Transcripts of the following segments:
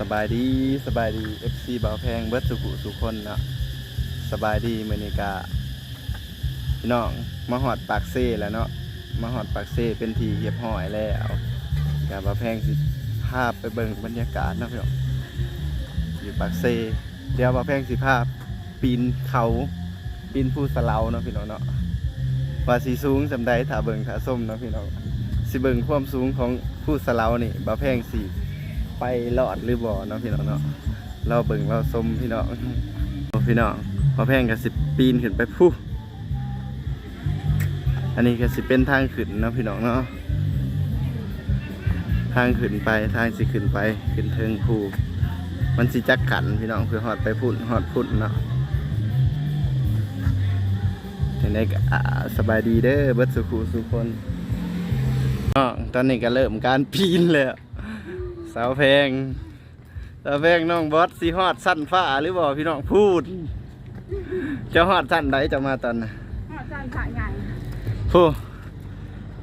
สบายดีสบายดี FC บ่าวแพงเบิดสุขุสุคนเนาะสบายดีมื้อนี้กะพี่น้องมาฮอดปากเซ่แล้วเนาะมาฮอดปากเซ่เป็นทีเรียบร้อยแล้วกะบ่าวแพงสิพาพไปเบิ่งบรรยากาศนะพี่น้องอยู่ปากเซ่เดี๋ยวบ่าวแพงสิพาพปีนเขาปีนภูสลาเนาะพี่น้องเนาะว่าสิสูงสำใดถ้าเบิ่งถ้าส้มเนาะพี่น้องสิเบิ่งความสูงของภูสลานี่บ่าวแพงสิ ไปรอดหรือบ่เนาะพี่น้องเนาะเราเบิ่งเราสมพี่น้องพี่น้องพอแพงกับสิบปีนขึ้นไปผู้อันนี้ก็สิเป็นทางขึ้นเนาะพี่น้องเนาะทางขึ้นไปทางสิขึ้นไปขึ้นเทิงภูมันสิจักขันพี่น้องเพื่อหอดไปพุ่นหอดพุ่นเนาะยังไงก็สบายดีเด้อเบิดสุขุสุคนน้อตอนนี้ก็เริ่มการปีนแล้ว สาวแพงสาวแพงน้องบอสสีฮอดสั้นฟ้าหรือบ่พี่น้องพูด จะฮอดสั้นใดจะมาตอนน่ะอ๋อจานขาใหญ่พู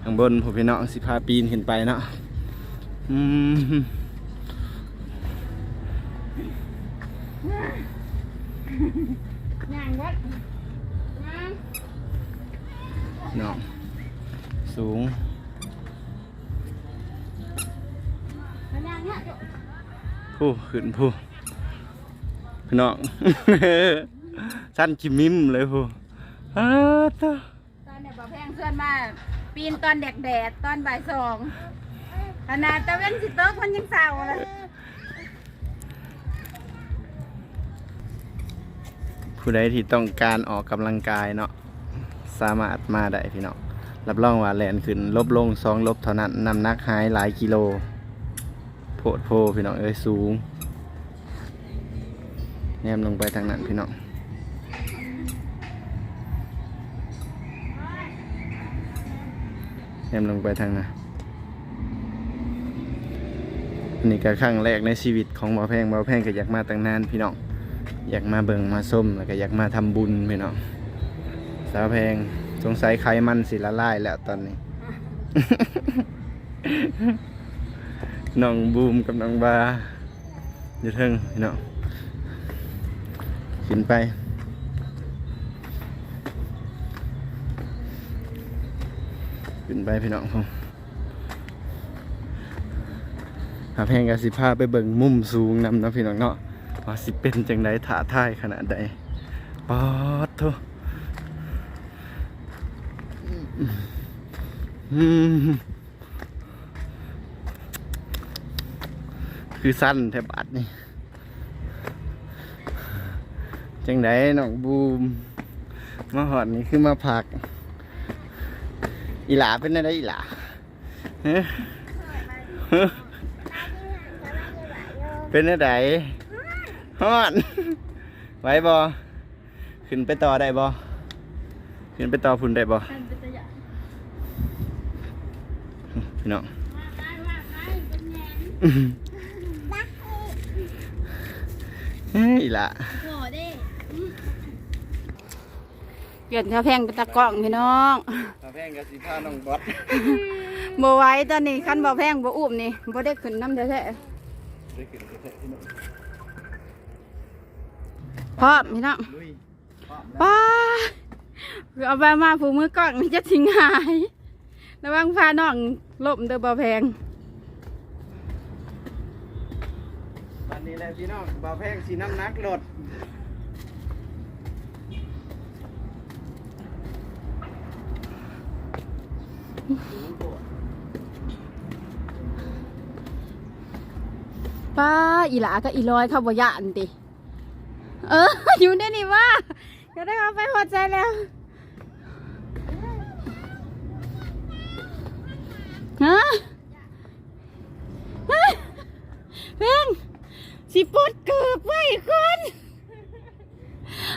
ข้างบนผมพี่น้องสิพาปีนขึ้นไปเนาะอืมย่างวัดมาน้องสูง มาย่างเนี่ยจุ ผู้ขึ้นผู้พี่น้อง สั้นจิมิมเลยผู้อ้าวเต้าตอนเนี่ยบ่แพงเพื่อนมาปีนตอนแดดแดดตอนบ่ายสองขนาดตะเว้นสิเติกมันยังเศร้าเลยผู้ใดที่ต้องการออกกำลังกายเนาะสามารถมาได้พี่น้องรับรองว่าแลนขึ้นลบลงสองลบเท่านั้นน้ำหนักหายหลายกิโล โพดโพพี่น้องเอ้ยสูง แนมลงไปทางนั้นพี่น้องแนมลงไปทางนั้นอันนี้ก็ครั้งแรกในชีวิตของหมอแพงหมอแพงก็อยากมาตั้งนานพี่น้องอยากมาเบิ่งมาส้มแล้วก็อยากมาทำบุญพี่น้องสาวแพงสงสัยไขมันสิละลายแล้วตอนนี้ น้องบูมกับน้องบาอยู่เทิงพี่น้องขึ้นไปขึ้นไปพี่น้องผมหาแพงกับสิพาไปเบิ่งมุมสูงนำนะพี่น้องเนาะว่าสิเป็นจังไดถาท่ายขนาดใดปอดโทอืม คือสั้นแทบอัดนี่ จังไดน้องบูม มาหอดนี่คือมาผัก อีหลาเป็นอะไรอีหลาเฮ้เฮ้เป็นอะไรฮอดไหวบอขึ้นไปต่อได้บอขึ้นไปต่อพุ่นได้บอท่านเป็นตะยะพี่น้อง มาไปมาไปเป็นแงนเฮ้ยล่ะโหเด้เปลี่ยนข้าวแพงเป็นตะกร้องพี่น้องตาแพงกับสีผ้าน้องบอสบ่ไหว้ตอนนี้คันบ่แพงบ่อุ้มนี่บ่ได้ขึ้นน้ำแท้ได้ขึ้นไปเถอะพี่น้องๆพร้อมพี่น้องลุยป้าเอาไปมาผูกมือกล้องนี่จะทิ้งหายระวังพาน้องล่มเด้อบ่แพง วันนี้แหละพี่น้องบ่าวแพงสีน้ำหนักลดป้าอีหลาก็อีลอยเขาบ่ยานติเออ อยู่ได้นี่ว่าก็ได้เอาไปหัวใจแล้วฮะฮะเพ่ง สิปวดเกือบไว้คน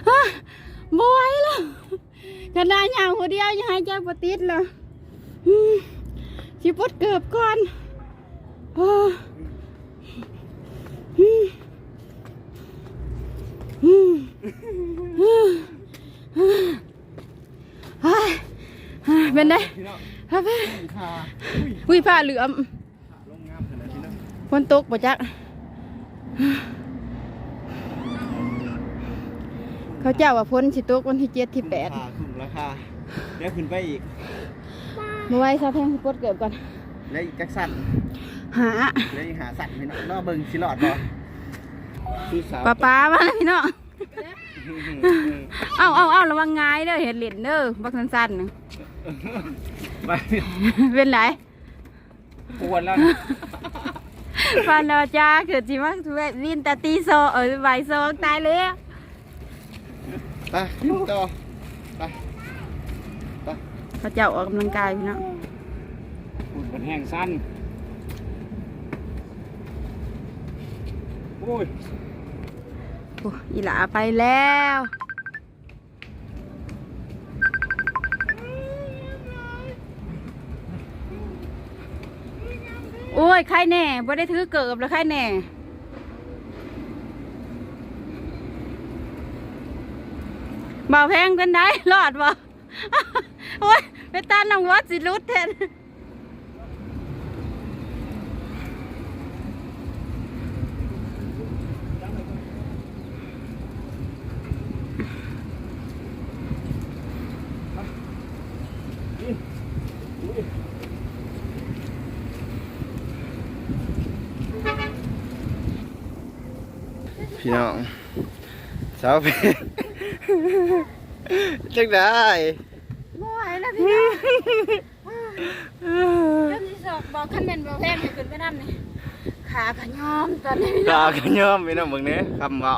ฮะบ่ไหวแล้วขนาดอย่างคนเดียวยังหายใจบ่ติดเลยอืมสิปวดเกือบก่อนโอ้เฮ้ยเป็นไงพี่น้องครับเพ่งขาอุ้ยผ้าเหลือมขาลงงามขนาดพี่น้องฝนตกบ่จัก เขาเจ้าว่าพ้นสิตุกวันที่เจ็ดที่แปดราคาขึ้นราคาแล้วขึ้นไปอีกมาไว้ซาแท่งกดเกิบก่อนแล้วอีกจักสันหาแล้วอีกหาสัตว์พี่น้องนอเบิ้งสิหลอดบ่พี่สาวป้าป้ามาเลพี่น้องเอ้าเอ้าเอ้าระวังงายเด้อเห็ดเหรียเด้อบักสั้นๆนเป็นไรปวดแล้ว นะฟานอจ้าเกิดจิมาวินต่ตีโซเออใบโซตายเลยไปขึ้นต่อไปไปเขาเจ้าออกกำลังกายพี่น้องฝุ่นมันแห้งสั้นโอ้ยโอ้อีหลาไปแล้ว โอ้ยใครแน่บ่ได้ถือเกิบแล้วใครแน่บ่าแพงเป็นได้รอดบ่โอ้ยไปตาน้องวัดสิรุดแทน พี่น้องสาวเพชรจังได้บ่ไหวแล้วพี่น้องเรื่องที่สองบอกขั้นเป็นบอกแพงให้ขึ้นไปนั่นนี่ขาขยอมตอนนี้พี่น้ตาองกันย่อมพี่น้องเบิ่งเนี้คำเบา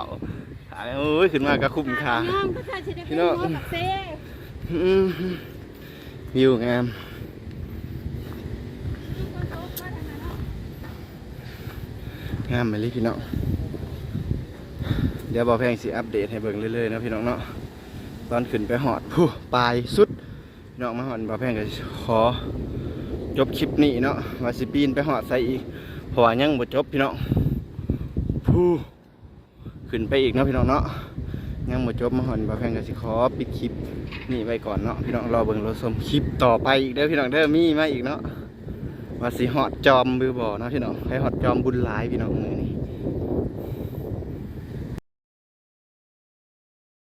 ขาโอ้ยขึ้นมาก็คุ้มค่าขยอมก็ใช่สิได้พี่เป็นน้องหัวกับเซ่อืมวิวงามงามไปเลยพี่น้องเดี๋ยวบอแพงสิอัปเดตให้เบิ่งเรื่อยๆนะพี่น้องเนาะตอนขึ้นไปหอดผู้ปลายสุดน้องมาหอดบอแพงก็ขอจบคลิปนี้เนาะว่าสิปีนไปหอดใส่อีกเพราะว่ายังบ่จบพี่น้องผู้ขึ้นไปอีกเนาะพี่น้องเนาะยังบ่จบมาหอดบอแพงก็สิขอปิดคลิปนี่ไว้ก่อนเนาะพี่น้องรอเบิ่งรอชมคลิปต่อไปอีกเด้อพี่น้องเด้อมีมาอีกเนาะว่าสิหอดจอมบือบ่อเนาะพี่น้องให้หอดจอมบุญหลายพี่น้องมือนี่